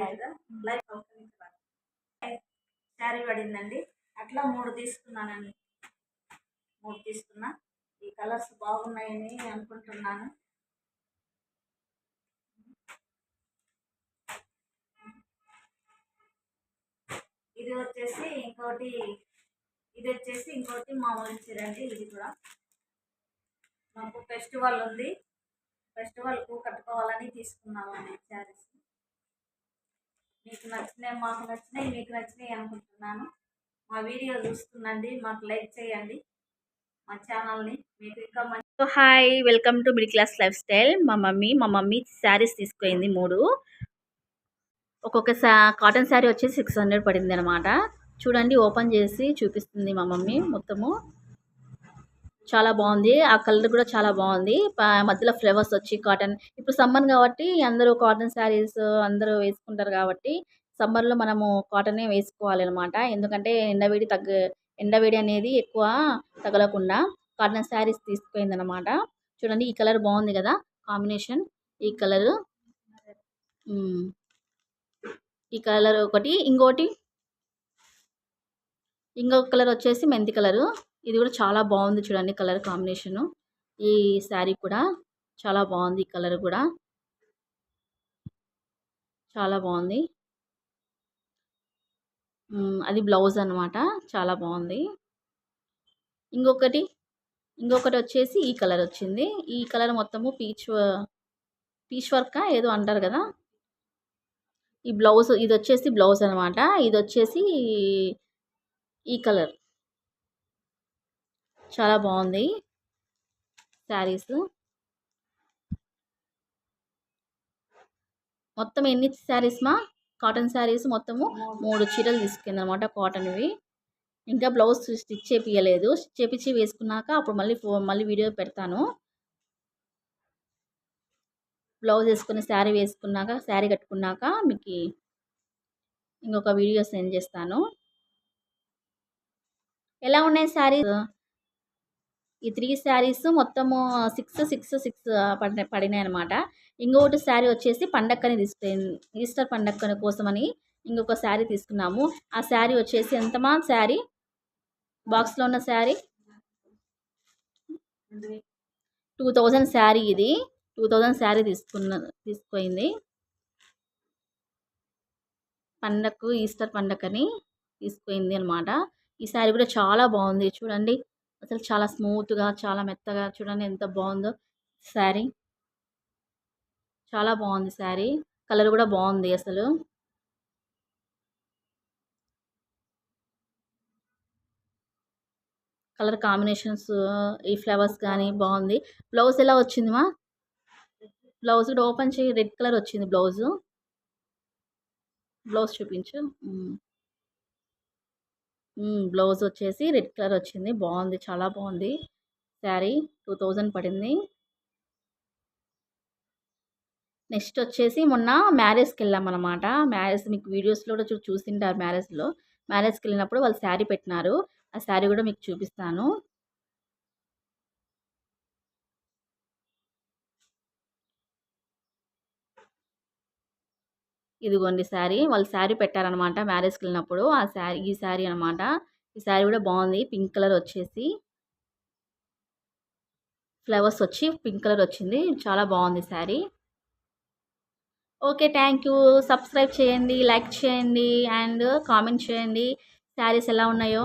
Light sari పడిందండి. అట్లా మూడు తీసుకున్నానండి. మూడు తీసుకున్నా. ఈ కలర్స్ బాగున్నాయని అనుకుంటున్నాను. ఇది వచ్చేసి ఇంకోటి ఇది వచ్చేసి ఇంకోటి మామూలు చీరండి. ఇది కూడా మాకు ఫెస్టివల్ ఉంది. ఫెస్టివల్కు కట్టుకోవాలని తీసుకున్నామండి శారీస్. మీకు నచ్చినాయి మాకు నచ్చినాయి మీకు నచ్చినాయి అనుకుంటున్నాను. మా వీడియో చూస్తుండండి మాకు లైక్ చేయండి. మా ఛానల్ని మీకు ఇంకా మంచి hi welcome to middle class lifestyle మా మమ్మీ మా మమ్మీ శారీస్ తీసుకుంది మూడు. ఒక్కొక్క శా కాటన్ శారీ వచ్చి సిక్స్ హండ్రెడ్ పడింది అనమాట చూడండి ఓపెన్ చేసి చూపిస్తుంది మా మమ్మీ మొత్తము. చాలా బాగుంది. ఆ కలర్ కూడా చాలా బాగుంది. మధ్యలో ఫ్లేవర్స్ వచ్చి కాటన్. ఇప్పుడు సమ్మర్ కాబట్టి అందరూ కాటన్ శారీస్ అందరూ వేసుకుంటారు కాబట్టి సమ్మర్లో మనము కాటనే వేసుకోవాలి అనమాట ఎందుకంటే ఎండవేడి తగ్గ ఎండవేడి అనేది ఎక్కువ తగలకుండా కాటన్ శారీస్ తీసుకుపోయింది అనమాట చూడండి ఈ కలర్ బాగుంది కదా కాంబినేషన్. ఈ కలర్ ఈ కలర్ ఒకటి ఇంకోటి ఇంకొక కలర్ వచ్చేసి మెంతి కలరు. ఇది కూడా చాలా బాగుంది చూడండి కలర్ కాంబినేషను. ఈ శారీ కూడా చాలా బాగుంది కలర్ కూడా. చాలా బాగుంది. అది బ్లౌజ్ అనమాట చాలా బాగుంది. ఇంకొకటి ఇంకొకటి వచ్చేసి ఈ కలర్ వచ్చింది. ఈ కలర్ మొత్తము పీచ్ పీచ్ వర్క్ ఏదో అంటారు కదా? ఈ బ్లౌజ్ ఇది వచ్చేసి బ్లౌజ్ అనమాట ఇది వచ్చేసి ఈ కలర్. చాలా బాగుంది. శారీస్. మొత్తం ఎన్ని శారీస్ మా? కాటన్ శారీస్ మొత్తము మూడు. చీరలు తీసుకుంది అనమాట కాటన్వి ఇంకా బ్లౌజ్ స్టిచ్ చేపియలేదు. స్టిచ్ చేపించి వేసుకున్నాక అప్పుడు మళ్ళీ మళ్ళీ వీడియో పెడతాను. బ్లౌజ్ వేసుకుని శారీ వేసుకున్నాక శారీ కట్టుకున్నాక మీకు ఇంకొక వీడియో సెండ్ చేస్తాను. ఎలా ఉన్నాయి శారీస్? ఈ త్రీ శారీస్ మొత్తము సిక్స్ సిక్స్ సిక్స్ పడి పడినాయి అనమాట ఇంకొకటి శారీ వచ్చేసి పండక్కని తీసుకుంది ఈస్టర్ పండక్కని కోసమని ఇంకొక శారీ తీసుకున్నాము. ఆ శారీ వచ్చేసి ఎంతమా శారీ? బాక్స్లో ఉన్న శారీ? టూ థౌజండ్ శారీ ఇది. టూ థౌజండ్ శారీ తీసుకున్న తీసుకుపోయింది. పండక్కు ఈస్టర్ పండక్కని తీసుకుపోయింది అనమాట ఈ శారీ కూడా చాలా బాగుంది. చూడండి. అసలు చాలా స్మూత్గా చాలా మెత్తగా చూడండి ఎంత బాగుందో. శారీ. చాలా బాగుంది శారీ. కలర్ కూడా బాగుంది అసలు. కలర్ కాంబినేషన్స్ ఈ ఫ్లవర్స్ కానీ బాగుంది. బ్లౌజ్ ఎలా వచ్చింది మా బ్లౌజ్ కూడా ఓపెన్ చేయి రెడ్ కలర్ వచ్చింది బ్లౌజ్. బ్లౌజ్ చూపించు. బ్లౌజ్ వచ్చేసి రెడ్ కలర్ వచ్చింది. బాగుంది. చాలా బాగుంది. శారీ టూ థౌజండ్ పడింది. నెక్స్ట్ వచ్చేసి మొన్న మ్యారేజ్కి వెళ్ళాం అనమాట మ్యారేజ్ మీకు వీడియోస్లో కూడా చూసింటారు మ్యారేజ్లో. మ్యారేజ్కి వెళ్ళినప్పుడు వాళ్ళు శారీ పెట్టినారు. ఆ శారీ కూడా మీకు చూపిస్తాను. ఇదిగోండి శారీ. వాళ్ళు శారీ పెట్టారనమాట మ్యారేజ్కి వెళ్ళినప్పుడు ఆ శారీ ఈ శారీ అనమాట. ఈ శారీ కూడా బాగుంది. పింక్ కలర్ వచ్చేసి. ఫ్లవర్స్ వచ్చి పింక్ కలర్ వచ్చింది. చాలా బాగుంది sari. Okay thank you. Subscribe చేయండి లైక్ చేయండి అండ్ కామెంట్ చేయండి. శారీస్ ఎలా ఉన్నాయో.